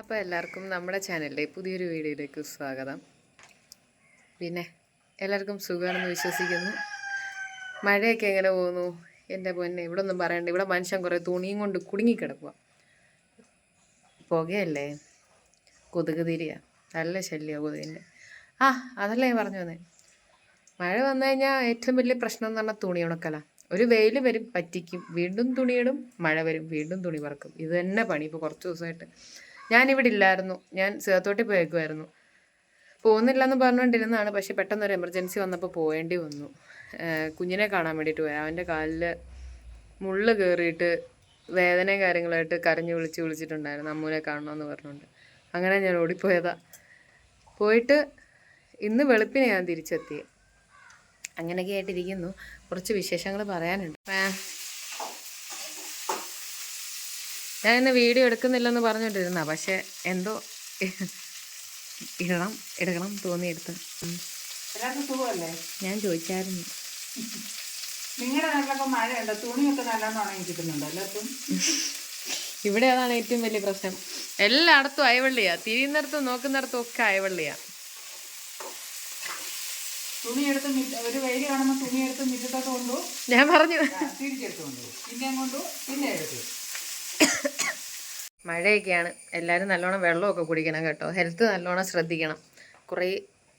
അപ്പോൾ എല്ലാവർക്കും നമ്മുടെ ചാനലിലെ പുതിയൊരു വീഡിയോയിലേക്ക് സ്വാഗതം. പിന്നെ എല്ലാവർക്കും സുഖമാണെന്ന് വിശ്വസിക്കുന്നു. മഴയൊക്കെ എങ്ങനെ പോകുന്നു? എന്റെ പൊന്നെ ഇവിടെ ഒന്നും പറയണ്ട. ഇവിടെ മനുഷ്യൻ കുറേ തുണിയും കൊണ്ട് കുടുങ്ങിക്കിടക്കുക പുകയല്ലേ? കൊതുക് തിരിയ. നല്ല ശല്യമാണ് കൊതുകിന്റെ. ആ അതല്ലേ ഞാൻ പറഞ്ഞു വന്നേ. മഴ വന്നു കഴിഞ്ഞാൽ ഏറ്റവും വലിയ പ്രശ്നം എന്ന് പറഞ്ഞാൽ തുണി ഉണക്കല. ഒരു വെയിൽ വരും പറ്റിക്കും. വീണ്ടും തുണിയിടും മഴ വരും വീണ്ടും തുണി പറക്കും. ഇത് തന്നെ പണി. ഇപ്പോൾ കുറച്ച് ദിവസമായിട്ട് ഞാനിവിടെ ഇല്ലായിരുന്നു. ഞാൻ സേത്തോട്ടിൽ പോയേക്കുമായിരുന്നു പോകുന്നില്ലെന്ന് പറഞ്ഞുകൊണ്ടിരുന്നതാണ്. പക്ഷെ പെട്ടെന്നൊരു എമർജൻസി വന്നപ്പോൾ പോകേണ്ടി വന്നു. കുഞ്ഞിനെ കാണാൻ വേണ്ടിയിട്ട് പോയി. അവന്റെ കാലിൽ മുള്ള് കയറിയിട്ട് വേദനയും കാര്യങ്ങളായിട്ട് കരഞ്ഞു വിളിച്ച് വിളിച്ചിട്ടുണ്ടായിരുന്നു. അമ്മൂനെ കാണണമെന്ന് പറഞ്ഞുകൊണ്ട്. അങ്ങനെ ഞാൻ ഓടിപ്പോയതാ. പോയിട്ട് ഇന്ന് വെളുപ്പിനെ ഞാൻ തിരിച്ചെത്തി. അങ്ങനെയൊക്കെ ആയിട്ടിരിക്കുന്നു കുറച്ച് വിശേഷങ്ങൾ പറയാനുണ്ട് ആ. ഞാൻ ഇന്ന് വീഡിയോ എടുക്കുന്നില്ലെന്ന് പറഞ്ഞുകൊണ്ടിരുന്ന പക്ഷെ എന്തോ ഇടണം എടുക്കണം തോന്നിയെടുത്ത്. ഞാൻ ചോദിച്ചായിരുന്നു. നിങ്ങളുടെ നാട്ടിലൊക്കെ മഴയുണ്ട്? തുണിയൊക്കെ നല്ലോണം ഉണങ്ങി കിട്ടുന്നുണ്ട് എല്ലാവർക്കും? ഇവിടെ അതാണ് ഏറ്റവും വലിയ പ്രശ്നം. എല്ലായിടത്തും അയവള്ളിയാ. തിരിയുന്നിടത്തും നോക്കുന്നിടത്തും ഒക്കെ അയവള്ളിയാ. തുണിയെടുത്ത് ഒരു വെയിൽ കാണുമ്പോൾ തുണിയെടുത്ത് മിറ്റത്തോട്ട് കൊണ്ടു ഞാൻ പറഞ്ഞു. തിരിച്ചെടുത്ത് കൊണ്ടു പിന്നെ കൊണ്ടു പിന്നെ എടുത്തു മഴയൊക്കെയാണ്. എല്ലാവരും നല്ലോണം വെള്ളമൊക്കെ കുടിക്കണം കേട്ടോ. ഹെൽത്ത് നല്ലോണം ശ്രദ്ധിക്കണം. കുറേ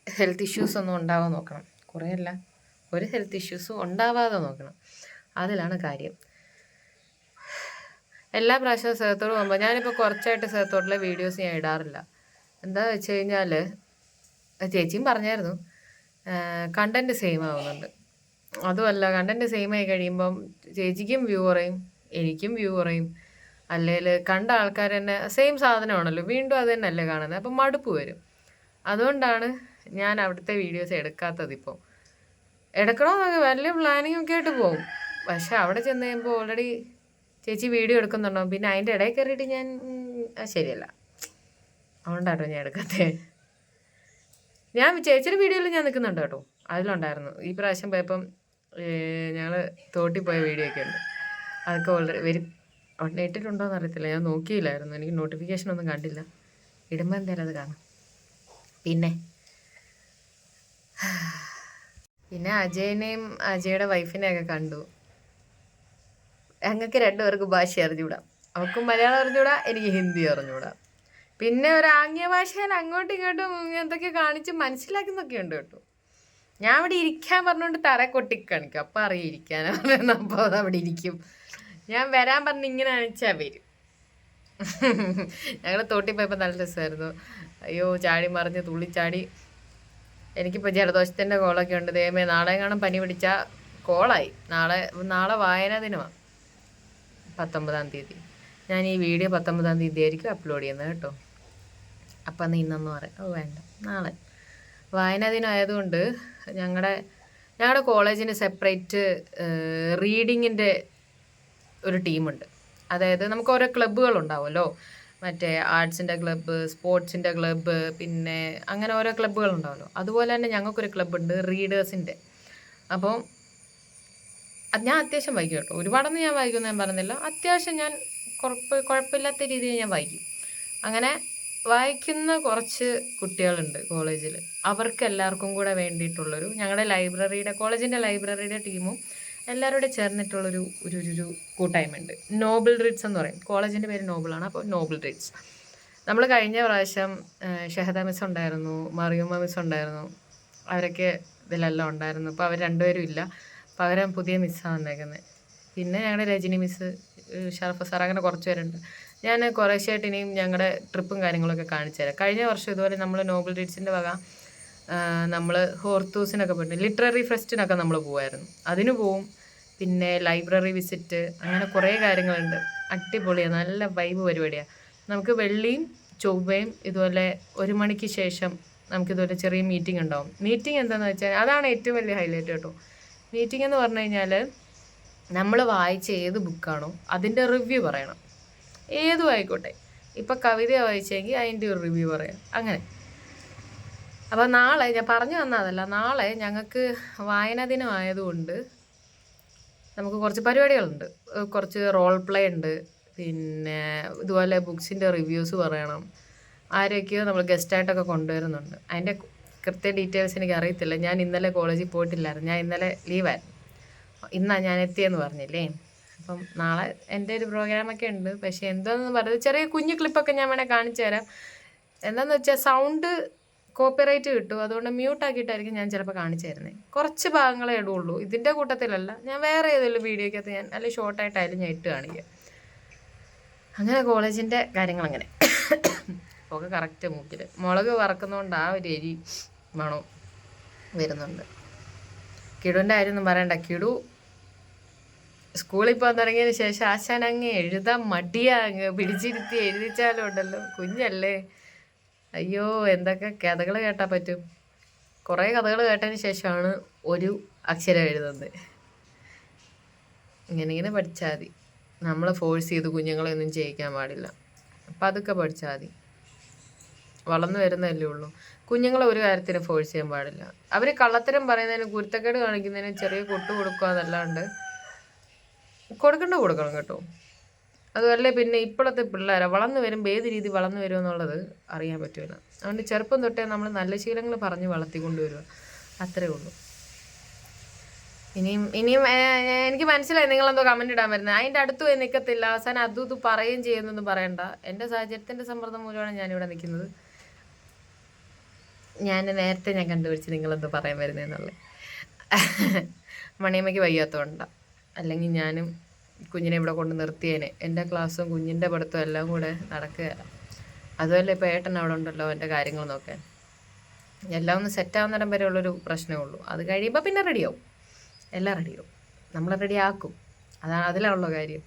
ഹെൽത്ത് ഇഷ്യൂസ് ഒന്നും ഉണ്ടാവാൻ നോക്കണം. കുറേ അല്ല ഒരു ഹെൽത്ത് ഇഷ്യൂസും ഉണ്ടാവാതെ നോക്കണം. അതിലാണ് കാര്യം. എല്ലാ പ്രാവശ്യവും സേഹത്തോട് പോകുമ്പോൾ ഞാനിപ്പോൾ കുറച്ചായിട്ട് സേത്തോട്ടിലെ വീഡിയോസ് ഞാൻ ഇടാറില്ല. എന്താ വെച്ച് കഴിഞ്ഞാൽ ചേച്ചിയും പറഞ്ഞായിരുന്നു കണ്ടന്റ് സെയിം ആവുന്നുണ്ട്. അതുമല്ല കണ്ടന്റ് സെയിം ആയി കഴിയുമ്പം ചേച്ചിക്കും വ്യൂ കുറയും എനിക്കും വ്യൂ കുറയും. അല്ലെങ്കിൽ കണ്ട ആൾക്കാർ തന്നെ സെയിം സാധനമാണല്ലോ വീണ്ടും അത് തന്നെയല്ലേ കാണുന്നത് അപ്പം മടുപ്പ് വരും. അതുകൊണ്ടാണ് ഞാൻ അവിടുത്തെ വീഡിയോസ് എടുക്കാത്തത് ഇപ്പോൾ എടുക്കണമെന്നൊക്കെ വലിയ പ്ലാനിങ് ഒക്കെ ആയിട്ട് പോകും പക്ഷെ അവിടെ ചെന്ന് കഴിയുമ്പോൾ ഓൾറെഡി ചേച്ചി വീഡിയോ എടുക്കുന്നുണ്ടോ? പിന്നെ അതിന്റെ ഇടയിൽ കയറിയിട്ട് ഞാൻ ശരിയല്ല. അതുകൊണ്ടാട്ടോ ഞാൻ എടുക്കാത്തത് ഞാൻ ചേച്ചിയുടെ വീഡിയോയിൽ ഞാൻ നിൽക്കുന്നുണ്ട് കേട്ടോ. അതിലുണ്ടായിരുന്നു. ഈ പ്രാവശ്യം പോയപ്പം ഞങ്ങൾ തോട്ടിൽ പോയ വീഡിയോ ഒക്കെ ഉണ്ട്. അതൊക്കെ ഓൾറെഡി വരും. അവിടെ ഇട്ടിട്ടുണ്ടോ എന്ന് അറിയത്തില്ല ഞാൻ നോക്കിയില്ലായിരുന്നു. എനിക്ക് നോട്ടിഫിക്കേഷൻ ഒന്നും കണ്ടില്ല. ഇടുമ്പോൾ എന്തായാലും അത് കാണാം. പിന്നെ? പിന്നെ അജയനെയും അജയുടെ വൈഫിനെയൊക്കെ കണ്ടു. ഞങ്ങൾക്ക് രണ്ടുപേർക്ക് ഭാഷ അറിഞ്ഞുകൂടാ. അവൾക്കും മലയാളം അറിഞ്ഞുകൂടാ എനിക്ക് ഹിന്ദി അറിഞ്ഞുകൂടാ. പിന്നെ ഒരു ആംഗ്യ ഭാഷയിൽ അങ്ങോട്ടും ഇങ്ങോട്ടും എന്തൊക്കെ കാണിച്ച് മനസ്സിലാക്കുന്നൊക്കെ ഉണ്ട് കേട്ടോ. ഞാൻ അവിടെ ഇരിക്കാൻ പറഞ്ഞുകൊണ്ട് തറ കൊട്ടിക്കാണിക്കും. അപ്പം അറിയിരിക്കാനാണ് അപ്പോൾ അവിടെ ഇരിക്കും. ഞാൻ വരാൻ പറഞ്ഞ് ഇങ്ങനെ അണിച്ചാൽ വരും. ഞങ്ങൾ തോട്ടി പോയപ്പോൾ നല്ല രസമായിരുന്നു. അയ്യോ ചാടി മറിഞ്ഞ് തുള്ളിച്ചാടി എനിക്കിപ്പോൾ ജലദോഷത്തിന്റെ കോളൊക്കെ ഉണ്ട്. ദൈവമേ നാളെ കാണാൻ പനി പിടിച്ചാൽ കോളായി. നാളെ നാളെ വായനാ ദിനമാണ് പത്തൊമ്പതാം തീയതി. ഞാൻ ഈ വീഡിയോ പത്തൊമ്പതാം തീയതി ആയിരിക്കും അപ്ലോഡ് ചെയ്യുന്നത് കേട്ടോ. അപ്പം അന്ന് ഇന്നെന്ന് പറയാം. ഓ വേണ്ട. നാളെ. വായനാ ദിനം ആയതുകൊണ്ട് ഞങ്ങളുടെ ഞങ്ങളുടെ കോളേജിന് സെപ്പറേറ്റ് റീഡിങ്ങിന്റെ ഒരു ടീമുണ്ട്. അതായത് നമുക്ക് ഓരോ ക്ലബ്ബുകൾ ഉണ്ടാവുമല്ലോ മറ്റേ ആർട്സിന്റെ ക്ലബ്ബ് സ്പോർട്സിന്റെ ക്ലബ്ബ് പിന്നെ അങ്ങനെ ഓരോ ക്ലബ്ബുകൾ ഉണ്ടാവുമല്ലോ അതുപോലെ തന്നെ ഞങ്ങൾക്കൊരു ക്ലബ്ബുണ്ട് റീഡേഴ്സിന്റെ അപ്പോൾ ഞാൻ അത്യാവശ്യം വായിക്കും കേട്ടോ. ഒരുപാടൊന്നും ഞാൻ വായിക്കുമെന്ന് ഞാൻ പറഞ്ഞില്ല. അത്യാവശ്യം ഞാൻ കുഴപ്പ കുഴപ്പമില്ലാത്ത രീതിയിൽ ഞാൻ വായിക്കും. അങ്ങനെ വായിക്കുന്ന കുറച്ച് കുട്ടികളുണ്ട് കോളേജിൽ അവർക്ക് എല്ലാവർക്കും കൂടെ വേണ്ടിയിട്ടുള്ളൊരു ഞങ്ങളുടെ ലൈബ്രറിയുടെ കോളേജിന്റെ ലൈബ്രറിയുടെ ടീമും എല്ലാവരോടും ചേർന്നിട്ടുള്ളൊരു ഒരു ഒരു കൂട്ടായ്മ ഉണ്ട് നോബിൾ റിറ്റ്സ് എന്ന് പറയും. കോളേജിന്റെ പേര് നോബിളാണ് അപ്പോൾ നോബിൾ റിറ്റ്സ് നമ്മൾ കഴിഞ്ഞ പ്രാവശ്യം ഷെഹദ മിസ് ഉണ്ടായിരുന്നു മറിയുമ്മ മിസ് ഉണ്ടായിരുന്നു. അവരൊക്കെ ഇതിലെല്ലാം ഉണ്ടായിരുന്നു. അപ്പോൾ അവർ രണ്ടുപേരും ഇല്ല. പകരം പുതിയ മിസ്സാണ് വന്നേക്കുന്നത് പിന്നെ ഞങ്ങളുടെ രജനി മിസ് ഷറഫ സാർ അങ്ങനെ കുറച്ച് പേരുണ്ട്. ഞാൻ കുറേശ്ശായിട്ട് ഇനിയും ഞങ്ങളുടെ ട്രിപ്പും കാര്യങ്ങളൊക്കെ കാണിച്ചു തരാം. കഴിഞ്ഞ വർഷം ഇതുപോലെ നമ്മൾ നോബൽ റീഡ്സിന്റെ വക നമ്മൾ ഹോർത്തൂസിനൊക്കെ പോയിട്ട് ലിറ്റററി ഫെസ്റ്റിനൊക്കെ നമ്മൾ പോകുമായിരുന്നു അതിന് പോവും. പിന്നെ ലൈബ്രറി വിസിറ്റ് അങ്ങനെ കുറേ കാര്യങ്ങളുണ്ട്. അടിപൊളിയാണ് നല്ല വൈബ് പരിപാടിയാണ് നമുക്ക് വെള്ളിയും ചൊവ്വയും ഇതുപോലെ ഒരു മണിക്ക് ശേഷം നമുക്കിതുപോലെ ചെറിയ മീറ്റിംഗ് ഉണ്ടാവും. മീറ്റിംഗ് എന്താണെന്ന് വെച്ചാൽ അതാണ് ഏറ്റവും വലിയ ഹൈലൈറ്റ് കേട്ടോ. മീറ്റിംഗ് എന്ന് പറഞ്ഞു കഴിഞ്ഞാൽ നമ്മൾ വായിച്ച ഏത് ബുക്കാണോ അതിന്റെ റിവ്യൂ പറയണം. ഏതും ആയിക്കോട്ടെ. ഇപ്പം കവിത വായിച്ചെങ്കിൽ അതിന്റെ ഒരു റിവ്യൂ പറയാം. അങ്ങനെ. അപ്പോൾ നാളെ ഞാൻ പറഞ്ഞു വന്നതല്ല നാളെ ഞങ്ങൾക്ക് വായന ദിനം ആയതുകൊണ്ട് നമുക്ക് കുറച്ച് പരിപാടികളുണ്ട്. കുറച്ച് റോൾ പ്ലേ ഉണ്ട്. പിന്നെ ഇതുപോലെ ബുക്സിന്റെ റിവ്യൂസ് പറയണം. ആരൊക്കെയോ നമ്മൾ ഗസ്റ്റായിട്ടൊക്കെ കൊണ്ടുവരുന്നുണ്ട്. അതിന്റെ കൃത്യ ഡീറ്റെയിൽസ് എനിക്ക് അറിയത്തില്ല ഞാൻ ഇന്നലെ കോളേജിൽ പോയിട്ടില്ലായിരുന്നു. ഞാൻ ഇന്നലെ ലീവായിരുന്നു ഇന്നാണ് ഞാൻ എത്തിയെന്ന് പറഞ്ഞില്ലേ? അപ്പം നാളെ എന്റെ ഒരു പ്രോഗ്രാമൊക്കെ ഉണ്ട്. പക്ഷേ എന്താണെന്ന് പറയുന്നത് ചെറിയ കുഞ്ഞു ക്ലിപ്പൊക്കെ ഞാൻ വേണേൽ കാണിച്ചു തരാം എന്താണെന്ന് വെച്ചാൽ സൗണ്ട് കോപ്പിറൈറ്റ് കിട്ടും. അതുകൊണ്ട് മ്യൂട്ട് ആക്കിയിട്ടായിരിക്കും ഞാൻ ചിലപ്പോൾ കാണിച്ചു തരുന്നത് കുറച്ച് ഭാഗങ്ങളെ ഇടുള്ളൂ. ഇതിന്റെ കൂട്ടത്തിലല്ല. ഞാൻ വേറെ ഏതെങ്കിലും വീഡിയോക്കകത്ത് ഞാൻ അല്ലെങ്കിൽ ഷോർട്ടായിട്ടായാലും ഞാൻ ഇട്ട് കാണിക്കുക അങ്ങനെ കോളേജിന്റെ കാര്യങ്ങൾ അങ്ങനെ ഒക്കെ കറക്റ്റ് മൂക്കിൽ മുളക് വറക്കുന്നതുകൊണ്ട് ആ ഒരു എരി മണം വരുന്നുണ്ട്. കിടുവിന്റെ കാര്യമൊന്നും പറയണ്ട. കിടു സ്കൂളിൽ പോകാൻ തുടങ്ങിയതിന് ശേഷം ആശാൻ അങ്ങ് എഴുതാൻ മടിയാ. അങ്ങ് പിടിച്ചിരുത്തി എഴുതിച്ചാലും ഉണ്ടല്ലോ കുഞ്ഞല്ലേ. അയ്യോ എന്തൊക്കെ കഥകൾ കേട്ടാൽ പറ്റും. കുറേ കഥകൾ കേട്ടതിന് ശേഷമാണ് ഒരു അക്ഷരം എഴുതുന്നത്. ഇങ്ങനെ ഇങ്ങനെ പഠിച്ചാൽ മതി. നമ്മൾ ഫോഴ്സ് ചെയ്ത് കുഞ്ഞുങ്ങളെ ഒന്നും ചെയ്യിക്കാൻ പാടില്ല. അപ്പം അതൊക്കെ പഠിച്ചാൽ മതി. വളർന്നു വരുന്നതല്ലേ ഉള്ളൂ. കുഞ്ഞുങ്ങളെ ഒരു കാര്യത്തിന് ഫോഴ്സ് ചെയ്യാൻ പാടില്ല. അവർ കള്ളത്തരം പറയുന്നതിന് കുരുത്തക്കേട് കാണിക്കുന്നതിന് ചെറിയ കൊട്ടു കൊടുക്കുക എന്നല്ലാണ്ട് കൊടുക്കേണ്ട കൊടുക്കണം കേട്ടോ. അതുമല്ലേ പിന്നെ ഇപ്പോഴത്തെ പിള്ളേരെ വളർന്നു വരുമ്പോൾ ഏത് രീതി വളർന്നു വരും എന്നുള്ളത് അറിയാൻ പറ്റുമല്ല. അതുകൊണ്ട് ചെറുപ്പം തൊട്ടേ നമ്മൾ നല്ല ശീലങ്ങൾ പറഞ്ഞ് വളർത്തിക്കൊണ്ടുവരിക. അത്രേ ഉള്ളൂ. ഇനിയും ഇനിയും എനിക്ക് മനസ്സിലായി നിങ്ങളെന്തോ കമന്റ് ഇടാൻ വരുന്നത് അതിന്റെ അടുത്ത് പോയി നിൽക്കത്തില്ല. അവസാനം അതും ഇത് പറയുകയും ചെയ്യുന്നൊന്നും പറയണ്ട. എന്റെ സാഹചര്യത്തിന്റെ സമ്മർദ്ദം മൂലമാണ് ഞാനിവിടെ നിൽക്കുന്നത്. ഞാൻ നേരത്തെ ഞാൻ കണ്ടുപിടിച്ച് നിങ്ങളെന്തോ പറയാൻ വരുന്നതെന്നുള്ളത് മണിയമ്മയ്ക്ക് വയ്യാത്തതുകൊണ്ടാണ് അല്ലെങ്കിൽ ഞാനും കുഞ്ഞിനെ ഇവിടെ കൊണ്ട് നിർത്തിയേനെ. എന്റെ ക്ലാസ്സും കുഞ്ഞിന്റെ പഠിത്തവും എല്ലാം കൂടെ നടക്കുകയല്ല അതുമല്ല ഇപ്പോൾ ഏട്ടൻ അവിടെ ഉണ്ടല്ലോ എന്റെ കാര്യങ്ങൾ നോക്കാൻ. എല്ലാം ഒന്ന് സെറ്റാവുന്നിടം വരെ ഉള്ളൊരു പ്രശ്നമേ ഉള്ളൂ. അത് കഴിയുമ്പോൾ പിന്നെ റെഡിയാവും എല്ലാം റെഡിയാവും നമ്മൾ റെഡിയാക്കും അതാണ് അതിലാണുള്ള കാര്യം.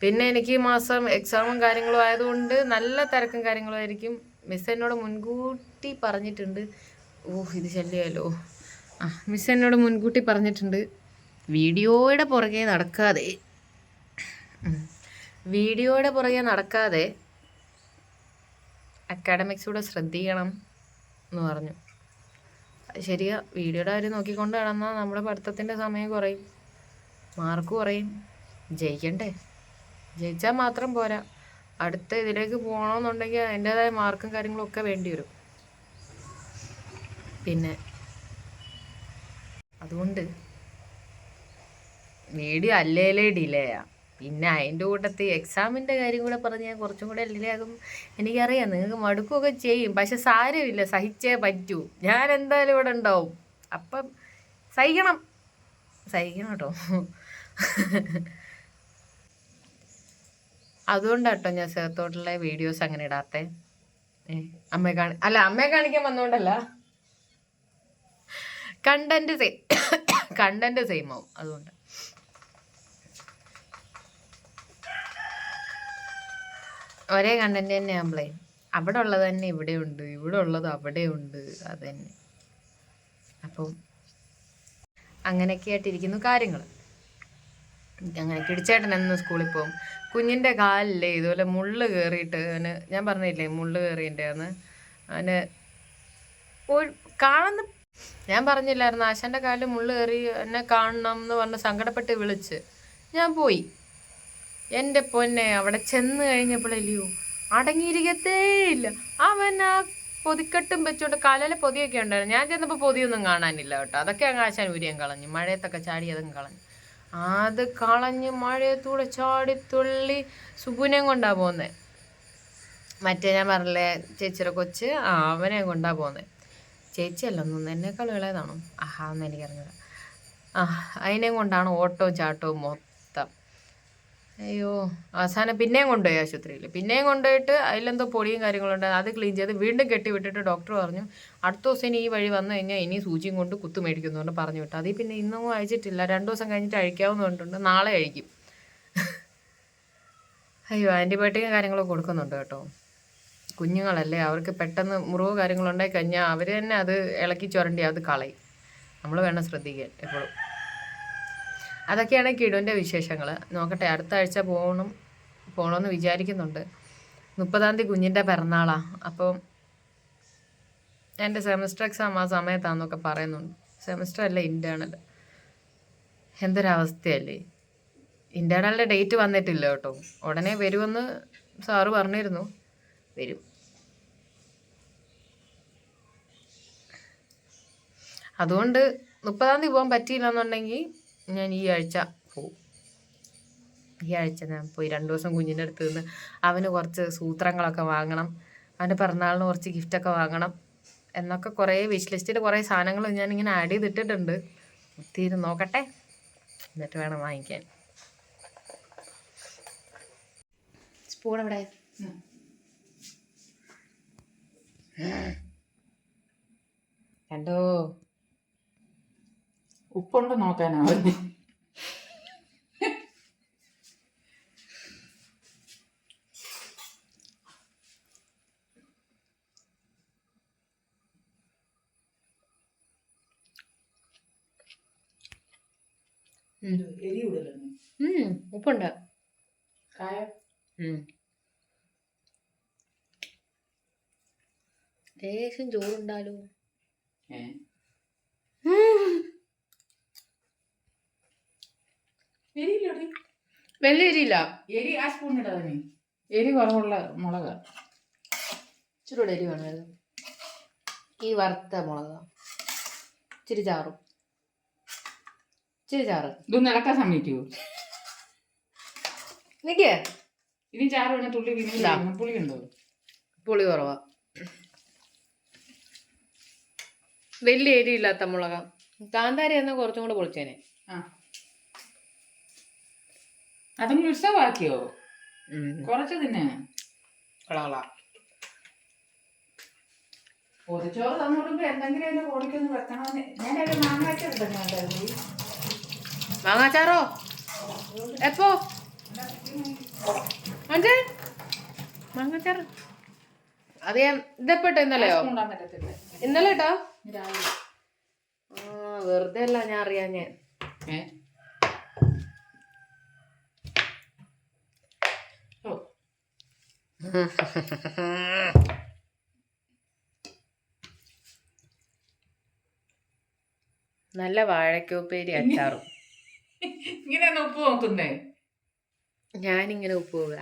പിന്നെ എനിക്ക് ഈ മാസം എക്സാമും കാര്യങ്ങളും ആയതുകൊണ്ട് നല്ല തിരക്കും കാര്യങ്ങളും ആയിരിക്കും. മിസ് എന്നോട് മുൻകൂട്ടി പറഞ്ഞിട്ടുണ്ട്. ഓ ഇത് ശല്യമല്ലോ ആ മിസ് എന്നോട് മുൻകൂട്ടി പറഞ്ഞിട്ടുണ്ട്. വീഡിയോയുടെ പുറകെ നടക്കാതെ. വീഡിയോയുടെ പുറകെ നടക്കാതെ അക്കാഡമിക്സൂടെ ശ്രദ്ധിക്കണം എന്ന് പറഞ്ഞു. ശരിയാ വീഡിയോയുടെ കാര്യം നോക്കിക്കൊണ്ട് നടന്നാൽ നമ്മുടെ പഠിത്തത്തിന്റെ സമയം കുറയും. മാർക്ക് കുറയും. ജയിക്കണ്ടേ? ജയിച്ചാൽ മാത്രം പോരാ. അടുത്ത ഇതിലേക്ക് പോകണമെന്നുണ്ടെങ്കിൽ അതിന്റെതായ മാർക്കും കാര്യങ്ങളും ഒക്കെ വേണ്ടി വരും. പിന്നെ അതുകൊണ്ട് വീഡിയോ അല്ലേലേ ഡിലേയാ പിന്നെ അതിന്റെ കൂട്ടത്തിൽ എക്സാമിന്റെ കാര്യം കൂടെ പറഞ്ഞാൽ കുറച്ചും കൂടെ എല്ലാവരും എനിക്കറിയാം. നിങ്ങൾക്ക് മടുക്കുകയൊക്കെ ചെയ്യും. പക്ഷെ സാരമില്ല. സഹിച്ചേ പറ്റൂ. ഞാൻ എന്തായാലും ഇവിടെ ഉണ്ടാവും. അപ്പം സഹിക്കണം. സഹിക്കണം കേട്ടോ. അതുകൊണ്ടാട്ടോ ഞാൻ സേർത്തോട്ടുള്ള വീഡിയോസ് അങ്ങനെ ഇടാത്തെ. അമ്മയെ കാണി അല്ല അമ്മയെ കാണിക്കാൻ വന്നോണ്ടല്ല. കണ്ടന്റ് സെയിം കണ്ടന്റ് സെയിം ആവും. അതുകൊണ്ട്. ഒരേ കണ്ടന്റ് തന്നെ ആകുമ്പളേ അവിടെ ഉള്ളത് തന്നെ ഇവിടെ ഉണ്ട് ഇവിടെ ഉള്ളത് അവിടെ ഉണ്ട് അത് തന്നെ. അപ്പം അങ്ങനെയൊക്കെ ആയിട്ടിരിക്കുന്നു കാര്യങ്ങൾ അങ്ങനെ കിടിച്ചേട്ടൻ എന്ന് സ്കൂളിൽ പോകും കുഞ്ഞിന്റെ കാലിലെ ഇതുപോലെ മുള്ള് കയറിയിട്ട് അവന് ഞാൻ പറഞ്ഞില്ലേ മുള്ള് കയറിയിട്ടാന്ന് അവന് കാണുന്ന ഞാൻ പറഞ്ഞില്ലായിരുന്നു ആശാന്റെ കാലിൽ മുള്ള് കയറി എന്നെ കാണണം എന്ന് പറഞ്ഞ് സങ്കടപ്പെട്ട് വിളിച്ച് ഞാൻ പോയി. എന്റെ പൊന്നെ അവിടെ ചെന്ന് കഴിഞ്ഞപ്പോഴല്ലയോ അടങ്ങിയിരിക്കത്തേ ഇല്ല അവൻ ആ പൊതിക്കെട്ടും വെച്ചോണ്ട് കാലിലെ പൊതിയൊക്കെ ഉണ്ടായിരുന്നു. ഞാൻ ചെന്നപ്പോൾ പൊതിയൊന്നും കാണാനില്ല കേട്ടോ. അതൊക്കെ അങ്ങ് ആശാൻ ഉരിയം കളഞ്ഞു. മഴയത്തൊക്കെ ചാടി അതും കളഞ്ഞു. അത് കളഞ്ഞ് മഴയത്തൂടെ ചാടി തുള്ളി സുബുനെയും കൊണ്ടാ പോകുന്നത് മറ്റേ ഞാൻ പറഞ്ഞില്ലേ ചേച്ചിയുടെ കൊച്ച് ആ അവനെ കൊണ്ടാ പോകുന്നത് ചേച്ചിയല്ല ഒന്നും എന്നെക്കാൾ ഇളയതാണോ? ആഹാ എന്ന് ആ അതിനെയും കൊണ്ടാണ് ഓട്ടവും ചാട്ടവും മൊത്തം അയ്യോ അവസാനം പിന്നെയും കൊണ്ടുപോയി ആശുപത്രിയിൽ പിന്നെയും കൊണ്ടുപോയിട്ട് അതിലെന്തോ പൊടിയും കാര്യങ്ങളുണ്ട്. അത് ക്ലീൻ ചെയ്ത് വീണ്ടും കെട്ടി വിട്ടിട്ട് ഡോക്ടർ പറഞ്ഞു അടുത്ത ദിവസം ഇനി ഈ വഴി വന്നു കഴിഞ്ഞാൽ ഇനി സൂചിയും കൊണ്ട് കുത്തു മേടിക്കുന്നു പറഞ്ഞു വിട്ടു. അതിൽ പിന്നെ ഇന്നും അയച്ചിട്ടില്ല രണ്ട് ദിവസം കഴിഞ്ഞിട്ട് അഴിക്കാമെന്ന് പറഞ്ഞിട്ടുണ്ട് നാളെ അഴിക്കും. അയ്യോ ആന്റിബയോട്ടിക്കും കാര്യങ്ങളൊക്കെ കൊടുക്കുന്നുണ്ട് കേട്ടോ. കുഞ്ഞുങ്ങളല്ലേ അവർക്ക് പെട്ടെന്ന് മുറിവ് കാര്യങ്ങളുണ്ടായി കഴിഞ്ഞാൽ അവർ തന്നെ അത് ഇളക്കി ചുരണ്ടി അത് കളയും. നമ്മൾ വേണം ശ്രദ്ധിക്കാൻ എപ്പോഴും. അതൊക്കെയാണ് കിടുവിന്റെ വിശേഷങ്ങൾ നോക്കട്ടെ അടുത്ത ആഴ്ച പോകണം പോകണമെന്ന് വിചാരിക്കുന്നുണ്ട്. മുപ്പതാം തീയതി കുഞ്ഞിന്റെ പിറന്നാളാണ് അപ്പോൾ എന്റെ സെമസ്റ്റർ എക്സാം ആ സമയത്താണെന്നൊക്കെ പറയുന്നുണ്ട്. സെമസ്റ്റർ അല്ല ഇന്റേണൽ. എന്തൊരവസ്ഥയല്ലേ? ഇന്റേണലിന്റെ ഡേറ്റ് വന്നിട്ടില്ല കേട്ടോ. ഉടനെ വരുമെന്ന് സാറ് പറഞ്ഞിരുന്നു. വരും. അതുകൊണ്ട് മുപ്പതാം തീയതി പോകാൻ പറ്റിയില്ല എന്നുണ്ടെങ്കിൽ ഞാൻ ഈ ആഴ്ച പോവും. ഈ ആഴ്ച ഞാൻ പോയി. രണ്ടു ദിവസം കുഞ്ഞിന്റെ അടുത്ത് നിന്ന് അവന് കുറച്ച് സൂത്രങ്ങളൊക്കെ വാങ്ങണം. അവന്റെ പിറന്നാളിന് കുറച്ച് ഗിഫ്റ്റൊക്കെ വാങ്ങണം. എന്നൊക്കെ കുറേ വിഷ് ലിസ്റ്റിൽ കുറേ സാധനങ്ങൾ ഞാൻ ഇങ്ങനെ ആഡ് ചെയ്തിട്ടിട്ടുണ്ട്. ഒത്തിരി നോക്കട്ടെ. എന്നിട്ട് വേണം വാങ്ങിക്കാൻ. സ്പൂൺ എവിടെ. കണ്ടോ? ഉപ്പുണ്ടോ നോക്കാനാ അവന് എരി കൂടുതലാണ്? ഉം, ഉപ്പുണ്ട്. ലേശം ചോറുണ്ടാലോ? ഏ? എരിയില്ലോടി. വലിയ എരിയില്ല. എരി ആ സ്പൂൺ ഇടാതെ എരി കുറവുള്ള മുളക്. ഇച്ചിരി കൂടെ എരി വേണമായിരുന്നു. ഈ വറുത്ത മുളക്. ഇച്ചിരി ചാറും. ഇച്ചിരി ചാറ്. ഇതൊന്നും ഇളക്കാൻ സമ്മതിക്കുവോ നിക്ക്. ഇനി ചാറ് വേണേ തുള്ളി വീണില്ല പുളി ഉണ്ടോ? പുളി കുറവാ. വലിയ എരിയില്ലാത്ത മുളക. കാന്താരി എന്നാ കുറച്ചും കൂടെ പൊളിച്ചേനെ. ആ. അതങ്ങ് ഉത്സവമാക്കിയോ? കുറച്ച് തിന്നെ പൊതിച്ചോറ് തന്നോടുമ്പോ എന്തെങ്കിലും അതിന്റെ കൂടെക്കൊന്ന് വെക്കണമെന്ന് ഞാൻ അതിൽ മാങ്ങാച്ചിട്ടുണ്ട് ഞാൻ മാങ്ങാച്ചാറോ? എപ്പോ? അഞ്ചേ മാങ്ങാച്ചാറ്. അത് ഞാൻ ഇതെപ്പോട്ടോ ഇന്നലെയോ? ഇന്നലെ കേട്ടോ വെറുതെ അല്ല ഞാൻ അറിയാൻ ഞാൻ ഏ ഓ നല്ല വാഴക്കോപ്പേരി അച്ചാറും. ഇങ്ങനെയാണ് ഉപ്പ് നോക്കുന്നേ? ഞാനിങ്ങനെ ഉപ്പ് പോവുക.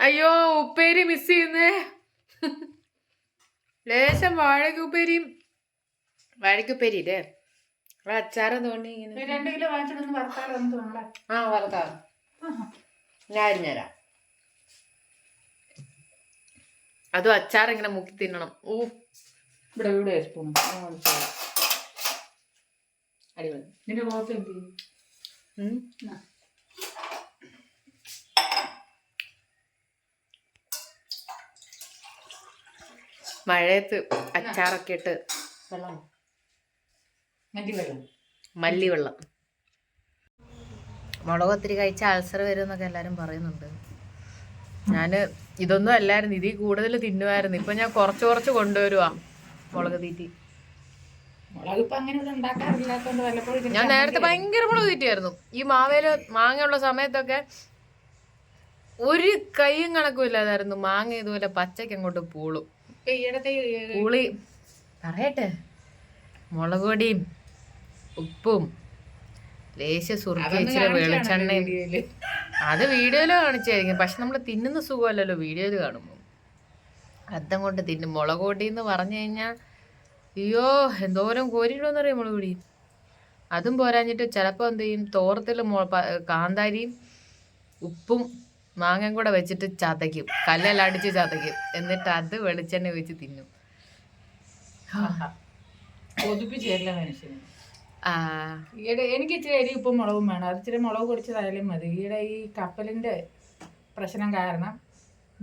അയ്യോ ഉപ്പേരി മിസ് ചെയ്യുന്നേ. ലേശം വാഴക്കുപ്പേരിയും വാഴക്കുപ്പേരി ഇല്ലേ ആ അച്ചാറ് തോന്നി ഇങ്ങനെ രണ്ട് കിലോ വാങ്ങിച്ചിട്ടൊന്ന് തോന്നണേ. ആ വറുക്കാം ഞാൻ അരിഞ്ഞുതരാം. അതും അച്ചാർ ഇങ്ങനെ മുക്കി തിന്നണം. ഓ ഇവിടെ ഇവിടെ സ്പൂൺ അടിപൊളി. നിന്റെ എന്ത്. മഴയത്ത് അച്ചാറൊക്കെ ഇട്ട് വെള്ളം മല്ലിവെള്ളം. മുളക് ഒത്തിരി കഴിച്ച അൾസർ വരും എന്നൊക്കെ എല്ലാരും പറയുന്നുണ്ട്. ഞാൻ ഇതൊന്നും അല്ലായിരുന്നു ഇതിൽ കൂടുതൽ തിന്നുമായിരുന്നു. ഇപ്പൊ ഞാൻ കുറച്ച് കുറച്ച് കൊണ്ടുവരുവാ മുളക് തീറ്റി. ഞാൻ നേരത്തെ ഭയങ്കര മുളക് തീറ്റിയായിരുന്നു. ഈ മാവേൽ മാങ്ങയുള്ള സമയത്തൊക്കെ ഒരു കൈയും കണക്കും ഇല്ലാതായിരുന്നു. മാങ്ങ ഇതുപോലെ പച്ചയ്ക്ക് അങ്ങോട്ട് പൂളും. പുളി. പറയട്ടെ. മുളക് പൊടിയും ഉപ്പും. ലേശ ഇച്ചിരി വെളിച്ചെണ്ണയും. അത് വീഡിയോയിൽ കാണിച്ചായിരിക്കും. പക്ഷെ നമ്മൾ തിന്നുന്ന സുഖമല്ലല്ലോ വീഡിയോയിൽ കാണുമ്പോൾ അർദ്ധം കൊണ്ട് തിന്നും. മുളക് പൊടി എന്ന് പറഞ്ഞു കഴിഞ്ഞാൽ അയ്യോ എന്തോരം കോരിയിടുമെന്നറിയാം മുളക് പൊടി? അതും പോരാഞ്ഞിട്ട് ചിലപ്പോൾ എന്ത് ചെയ്യും? തോറത്തിൽ കാന്താരിയും ഉപ്പും മാങ്ങയും കൂടെ വെച്ചിട്ട് ചതയ്ക്കും. കല്ലെല്ലാം അടിച്ച് ചതയ്ക്കും. എന്നിട്ട് അത് വെളിച്ചെണ്ണ വെച്ച് തിന്നും. കൊതിപ്പിച്ച് തരില്ല മനുഷ്യന്. ഈയിടെ എനിക്ക് ഇച്ചിരി അരി ഉപ്പും മുളകും വേണം. അത് ഇച്ചിരി മുളക് പൊടിച്ചതായാലും മതി. ഈയിടെ ഈ കപ്പലിന്റെ പ്രശ്നം കാരണം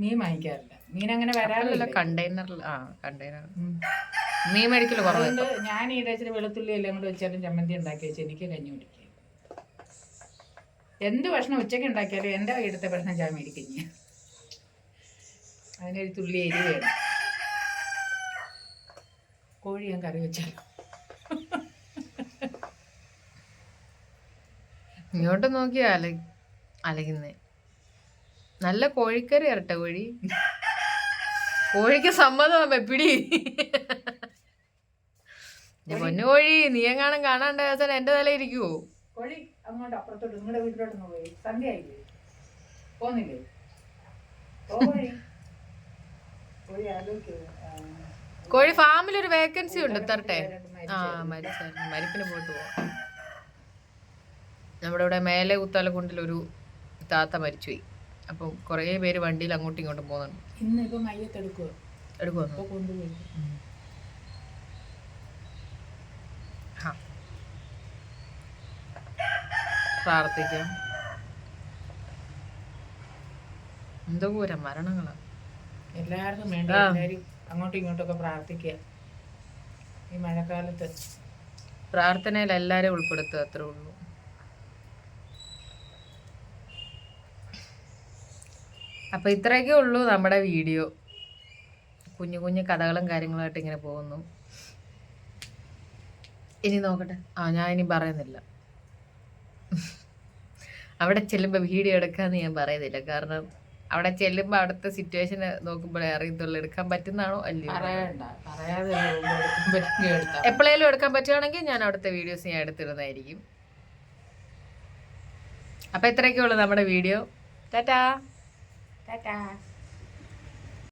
മീൻ വാങ്ങിക്കാറില്ല. മീൻ അങ്ങനെ വരാറില്ല. കണ്ടെയ്നറിൽ ആ കണ്ടെയ്നർ. മീൻ കുറവായി അതുകൊണ്ട് ഞാൻ ഈയിടെ ഇച്ചിരി വെളുത്തുള്ളി എല്ലാം കൂടെ വെച്ചാലും ചമ്മന്തി ഉണ്ടാക്കി വെച്ച് എനിക്ക് കഞ്ഞി കുടിക്കും എന്ത് ഭക്ഷണം ഉച്ചയ്ക്ക് ഉണ്ടാക്കിയാലും എന്റെ വീടത്തെ ഭക്ഷണം ഞാൻ മേടിക്കും ഞാൻ അതിനൊരു തുള്ളി എരി വേണം. കോഴി ഞാൻ കറി വെച്ചാലും ഇങ്ങോട്ട് നോക്കിയാ അല അലകുന്നേ നല്ല കോഴിക്കറി ഇരട്ട കോഴി. കോഴിക്ക് സമ്മതം പിടി. പൊന്നു കോഴി നീ എങ്ങാനും കാണാണ്ട എന്റെ തല ഇരിക്കുവോ? കോഴി അങ്ങോട്ട് അപ്പുറത്തോട്ട് നിങ്ങളുടെ വീട്ടിലോട്ടൊന്ന് പോയി. പോന്നില്ലേ? കോഴി. കോഴി ഫാമിൽ ഒരു വേക്കൻസി ഉണ്ട് തരട്ടെ. ആ മരിച്ചു മരിപ്പിന് പോയിട്ട് പോവാം. നമ്മുടെ ഇവിടെ മേലെ കുത്താലക്കുണ്ടിൽ ഒരു താത്ത മരിച്ചുപോയി. അപ്പം കുറേ പേര് വണ്ടിയിൽ അങ്ങോട്ടും ഇങ്ങോട്ടും പോകുന്നുണ്ട്. ഇന്ന് ഇപ്പൊ മയ്യത്തെടുക്കുക എടുക്കുമെന്നു ഇപ്പൊ കൊണ്ടുപോയി. പ്രാർത്ഥിക്കാം. എന്തോരം മരണങ്ങളാണ് എല്ലാവർക്കും വേണ്ട എല്ലാവരും അങ്ങോട്ടും ഇങ്ങോട്ടൊക്കെ പ്രാർത്ഥിക്കുക. ഈ മഴക്കാലത്ത്. പ്രാർത്ഥനയിൽ എല്ലാവരും ഉൾപ്പെടുത്തുക അത്രേ ഉള്ളൂ. അപ്പൊ ഇത്രയൊക്കെ ഉള്ളൂ നമ്മുടെ വീഡിയോ. കുഞ്ഞു കുഞ്ഞു കഥകളും കാര്യങ്ങളുമായിട്ട് ഇങ്ങനെ പോകുന്നു. ഇനി നോക്കട്ടെ. ആ ഞാൻ ഇനി പറയുന്നില്ല. അവിടെ ചെല്ലുമ്പോൾ വീഡിയോ എടുക്കാന്ന് ഞാൻ പറയുന്നില്ല. കാരണം അവിടെ ചെല്ലുമ്പോൾ അവിടുത്തെ സിറ്റുവേഷൻ നോക്കുമ്പോഴേ അറിയത്തുള്ളൂ. എടുക്കാൻ പറ്റുന്നതാണോ അല്ലയോ? എപ്പോഴേലും എടുക്കാൻ പറ്റുകയാണെങ്കിൽ ഞാൻ അവിടുത്തെ വീഡിയോസ് ഞാൻ എടുത്തിരുന്നതായിരിക്കും അപ്പം ഇത്രയൊക്കെ ഉള്ളൂ നമ്മുടെ വീഡിയോ. ടാറ്റാ. ടാറ്റാ